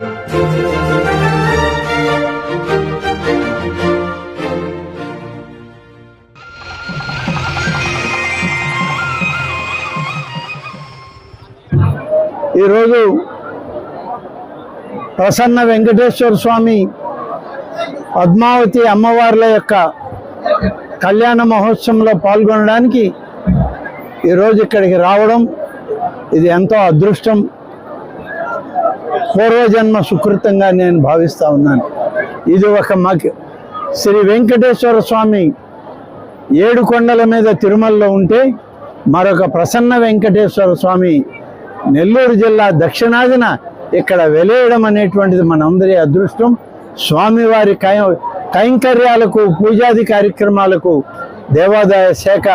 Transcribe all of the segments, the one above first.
ఈరోజు ప్రసన్న వెంకటేశ్వర స్వామి పద్మావతి అమ్మవార్ల యొక్క కళ్యాణ మహోత్సవంలో పాల్గొనడానికి ఈరోజు ఇక్కడికి రావడం ఇది ఎంతో అదృష్టం. పూర్వజన్మ సుకృతంగా నేను భావిస్తూ ఉన్నాను. ఇది ఒక మగ. శ్రీ వెంకటేశ్వర స్వామి ఏడు కొండల మీద తిరుమలలో ఉంటే మరొక ప్రసన్న వెంకటేశ్వర స్వామి నెల్లూరు జిల్లా దక్షిణాదిన ఇక్కడ వెలేయడం అనేటువంటిది మనందరి అదృష్టం. స్వామివారి కై కైంకర్యాలకు పూజాది కార్యక్రమాలకు దేవాదాయ శాఖ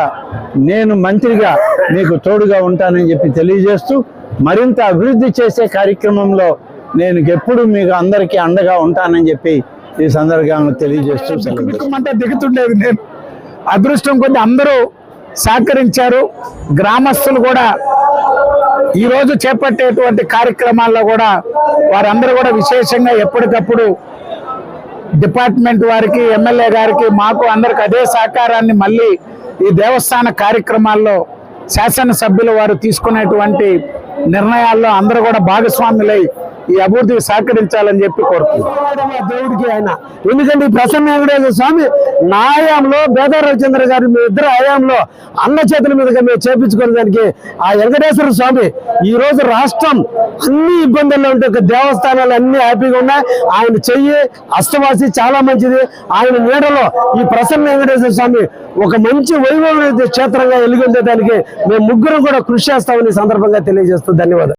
నేను మంత్రిగా మీకు తోడుగా ఉంటానని చెప్పి తెలియజేస్తూ మరింత అభివృద్ధి చేసే కార్యక్రమంలో నేను ఎప్పుడు మీకు అందరికీ అండగా ఉంటానని చెప్పి ఈ సందర్భంగా తెలియజేస్తూ దిగుతుండేది నేను. అదృష్టం కొద్ది అందరూ సహకరించారు. గ్రామస్తులు కూడా ఈ రోజు చేపట్టేటువంటి కార్యక్రమాల్లో కూడా వారందరూ కూడా విశేషంగా ఎప్పటికప్పుడు డిపార్ట్మెంట్ వారికి ఎమ్మెల్యే గారికి మాకు అందరికి అదే సహకారాన్ని మళ్ళీ ఈ దేవస్థాన కార్యక్రమాల్లో శాసనసభ్యులు వారు తీసుకునేటువంటి నిర్ణయాల్లో అందరూ కూడా భాగస్వాములై ఈ అభివృద్ధికి సహకరించాలని చెప్పి కోరుతున్నాం. దేవుడికి ఆయన. ఎందుకంటే ఈ ప్రసన్న వెంకటేశ్వర స్వామి నా హయాంలో బేదా రవిచంద్ర గారి మీ ఇద్దరు హయాంలో అన్న చేతుల మీదుగా మేము చేపించుకునేదానికి ఆ వెంకటేశ్వర స్వామి ఈ రోజు రాష్ట్రం అన్ని ఇబ్బందుల్లో ఉంటే ఒక దేవస్థానాలు అన్ని హ్యాపీగా ఉన్నాయి. ఆయన చెయ్యి అష్టవాసి చాలా మంచిది. ఆయన నీడలో ఈ ప్రసన్న వెంకటేశ్వర స్వామి ఒక మంచి వైభవ క్షేత్రంగా వెలుగొందేదానికి మేము ముగ్గురు కూడా కృషి చేస్తామని సందర్భంగా తెలియజేస్తూ ధన్యవాదాలు.